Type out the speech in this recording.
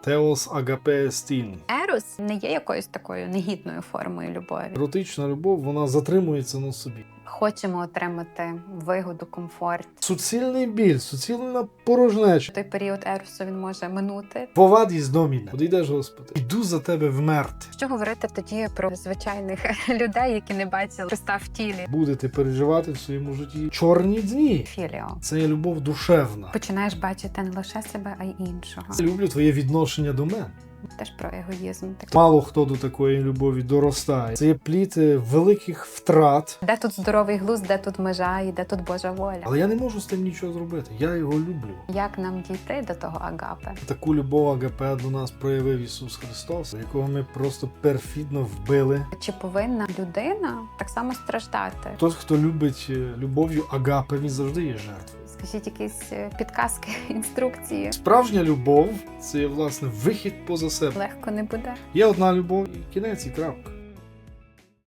Теос агапе стін. Ерос не є якоюсь такою негідною формою любові. Еротична любов вона затримується на собі. Хочемо отримати вигоду, комфорт. Суцільний біль, суцільна порожнеча. Той період еросу він може минути. Повадість доміне. Одійдеш, Господи. Іду за тебе вмерти. Що говорити тоді про звичайних людей, які не бачили Христа в тілі? Будете переживати в своєму житті чорні дні. Філіо. Це є любов душевна. Починаєш бачити не лише себе, а й іншого. Люблю твоє відношення до мене. Теж про егоїзм. Так. Мало хто до такої любові доростає. Це є плід великих втрат. Де тут здоровий глузд, де тут межа і де тут Божа воля? Але я не можу з тим нічого зробити. Я його люблю. Як нам дійти до того агапи? Таку любов АГП до нас проявив Ісус Христос, якого ми просто перфідно вбили. Чи повинна людина так само страждати? Тот, хто любить е, любов'ю Агапе, він завжди є жертвою. Скажіть якісь е, підказки, інструкції. Справжня любов це власне вихід поза себе. Легко не буде. Є одна любов і кінець і крапка.